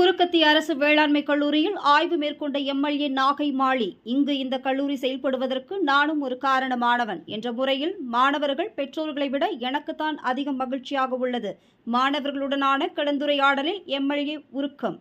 குறுக்கத்தி அரசு வேளாண்மை கல்லூரியில் ஆய்வு மேற்கொண்ட எம்எல்ஏ நாகை மாளி இங்கு இந்த கல்லூரி செயல்படுவதற்கு நானும் ஒரு காரணமானவன் என்ற முறையில் மாணவர்கள் பெற்றோர்களை விட எனக்குத்தான் அதிகம் மகிழ்ச்சியாக உள்ளது. மாணவர்களுடனான கலந்துரையாடலில் எம்எல்ஏ உருக்கம்.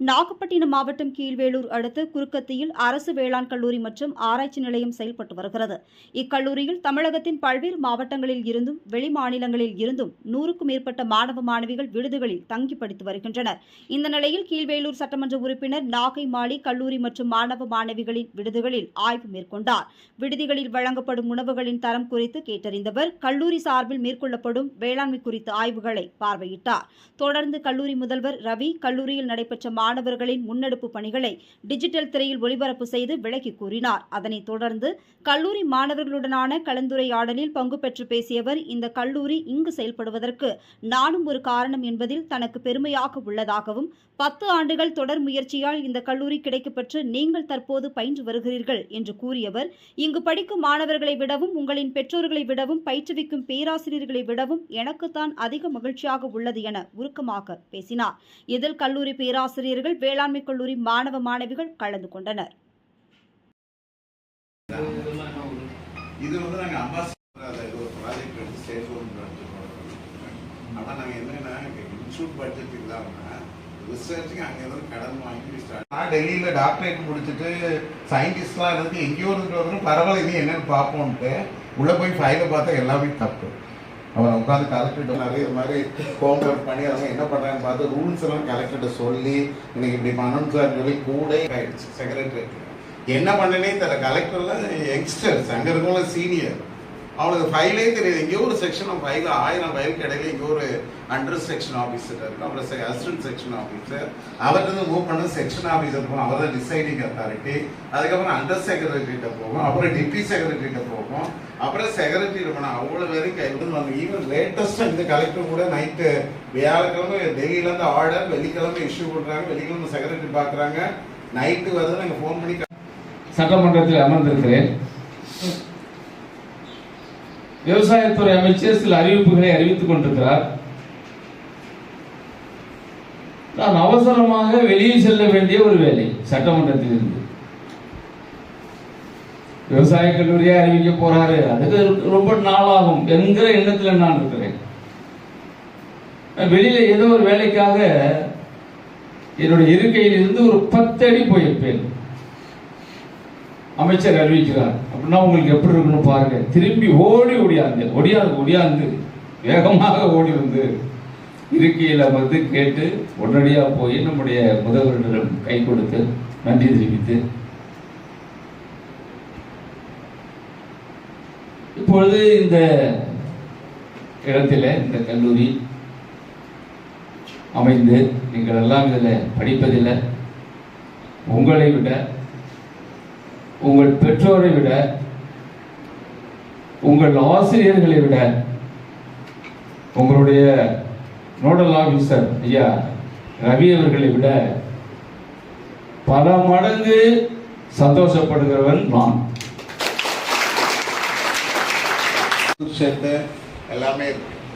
நாகப்பட்டினம் மாவட்டம் கீழ்வேலூர் அடுத்து குறுக்கத்தியில் அரசு வேளாண் கல்லூரி மற்றும் ஆராய்ச்சி நிலையம் செயல்பட்டு வருகிறது. இக்கல்லூரியில் தமிழகத்தின் பல்வேறு மாவட்டங்களில் இருந்தும் வெளி மாநிலங்களில் இருந்தும் நூறுக்கும் மேற்பட்ட மாணவ மாணவிகள் விடுதிகளில் தங்கி படித்து வருகின்றனர். இந்த நிலையில் கீழ்வேலூர் சட்டமன்ற உறுப்பினர் நாகை மாலி கல்லூரி மற்றும் மாணவ மாணவிகளின் விடுதிகளில் ஆய்வு மேற்கொண்டார். விடுதிகளில் வழங்கப்படும் உணவுகளின் தரம் குறித்து கேட்டறிந்தவர் கல்லூரி சார்பில் மேற்கொள்ளப்படும் வேளாண்மை குறித்த ஆய்வுகளை பார்வையிட்டார். தொடர்ந்து கல்லூரி முதல்வர் ரவி கல்லூரியில் நடைபெற்ற மாணவர்களின் முன்னெடுப்பு பணிகளை டிஜிட்டல் திரையில் ஒளிபரப்பு செய்து விளக்கி கூறினார். அதனைத் தொடர்ந்து கல்லூரி மாணவர்களுடனான கலந்துரையாடலில் பங்கு பெற்று பேசியவர் இந்த கல்லூரி இங்கு செயல்படுவதற்கு நானும் ஒரு காரணம் என்பதில் தனக்கு பெருமையாக உள்ளதாகவும் பத்து ஆண்டுகள் தொடர் முயற்சியால் இந்த கல்லூரி கிடைக்கப்பெற்று நீங்கள் தற்போது பயின்று வருகிறீர்கள் என்று கூறியவர் இங்கு படிக்கும் மாணவர்களை விடவும் உங்களின் பெற்றோர்களை விடவும் பயிற்றுவிக்கும் பேராசிரியர்களை விடவும் எனக்குத்தான் அதிக மகிழ்ச்சியாக உள்ளது என உருக்கமாக பேசினார். இதில் கல்லூரி பேராசிரியர்கள் வேளாண்மை கல்லூரி மாணவ மாணவிகள் கலந்து கொண்டனர். இது வந்து நாங்கள் அம்பாசிடர் இது ஒரு ப்ராஜெக்ட் எடுத்து ஸ்டேட் கவர்மெண்ட் ஆனால் நாங்கள் என்னென்னா இன்ஸ்டியூட் பட்ஜெட் இல்லாமல் ரிசர்ச்சுக்கு அங்கே இருந்து கடன் வாங்கி ஸ்டார்ட் நான் டெல்லியில் டாக்டரேட் முடிச்சுட்டு சயின்டிஸ்ட்லாம் இருந்து எங்கேயோ இருக்கிறவரும் பரவாயில்ல இது என்னன்னு பார்ப்போம்ட்டு உள்ளே போய் ஃபைலை பார்த்தா எல்லாமே தப்பு. அவன் உட்காந்து கலெக்டர்கிட்ட நிறைய இது மாதிரி ஹோம் ஒர்க் பண்ணி அவங்க என்ன பண்ணுறாங்கன்னு பார்த்து ரூல்ஸ் எல்லாம் கலெக்டர்கிட்ட சொல்லி இன்னைக்கு இப்படி பண்ணணும் சார் சொல்லி கூட ஆயிடுச்சு. செக்ரட்டரி என்ன பண்ணனே தெரியல. கலெக்டர்லாம் யங்ஸ்டர்ஸ் அங்கே இருக்கவங்களாம் சீனியர் அவனுக்கு ஃபைலே தெரியாது. எங்கேயோ ஒரு செக்ஷன் ஆஃப் ஃபைல் ஆயிரம் ஃபைலுக்கு இடையில எங்கேயோ ஒரு அண்டர் செக்ஷன் ஆஃபீஸர் இருக்கும் அப்புறம் அசிஸ்டன்ட் செக்ஷன் ஆஃபீஸர் அவர்கிட்ட மூவ் பண்ண செக்ஷன் ஆஃபீஸர் இருக்கும் அவர் தான் டிசைடிங் அத்தாரிட்டி அதுக்கப்புறம் அண்டர் செக்ரட்டரிகிட்ட போகும். அப்புறம் டிப்டி செக்ரட்டரிகிட்ட போகும். அப்புறம் செக்ரட்டரி இருக்கணும் அவ்வளோ பேரும் கைவிடுவாங்க ஈவன் லேட்டஸ்ட்டாக இந்த கலெக்டர் கூட நைட்டு வியாழக்கிழமை டெல்லியிலேருந்து ஆர்டர் வெள்ளிக்கிழமை இஷ்யூ பண்ணுறாங்க வெள்ளிக்கிழமை செக்ரட்டரி பார்க்குறாங்க நைட்டு வருது நாங்கள் ஃபோன் பண்ணி சட்டமன்றத்தில் அமர்ந்திருக்கிறேன். விவசாயத்துறை அமைச்சர் சில அறிவிப்புகளை அறிவித்துக் கொண்டிருக்கிறார். நான் அவசரமாக வெளியே செல்ல வேண்டிய ஒரு வேலை சட்டமன்றத்தில் இருந்து விவசாய கல்லூரியை அறிவிக்க போறாரு. அதுக்கு ரொம்ப நாளாகும். என்கிற எண்ணத்தில் நான் இருக்கிறேன். வெளியில ஏதோ ஒரு வேலைக்காக என்னுடைய இருக்கையில் இருந்து ஒரு பத்தடி போயிருப்பேன். அமைச்சர் அறிவிக்கிறார். அப்படின்னா உங்களுக்கு எப்படி இருக்குன்னு பாருங்க. திரும்பி ஓடி ஓடியாந்து ஒடியாது ஒடியாந்து வேகமாக ஓடி வந்து இருக்கையில் வந்து கேட்டு உடனடியாக போய் நம்முடைய முதல்வரிடம் கை கொடுத்து நன்றி தெரிவித்து இப்பொழுது இந்த இடத்துல இந்த கல்லூரி அமைந்து நீங்கள் எல்லாம் இதில் படிப்பதில் உங்களை விட உங்கள் பெற்றோரை விட உங்கள் ஆசிரியர்களை விட உங்களுடைய நோடல் ஆஃபீஸர் ஐயா ரவி அவர்களை விட பல மடங்கு சந்தோஷப்படுகிறவன் நான். சேர்த்து எல்லாமே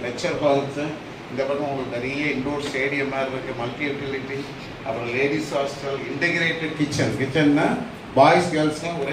லெக்சர் ஹால்ஸு இந்த பக்கம் உங்களுக்கு நிறைய இன்டோர் ஸ்டேடியம் மாதிரி மல்டி யூட்டிலிட்டி அப்புறம் லேடிஸ் ஹாஸ்டல் இன்டகிரேட்டட் கிச்சன் கிச்சன்னா பாய்ஸ் கேர்ள்ஸ்லாம் ஒரே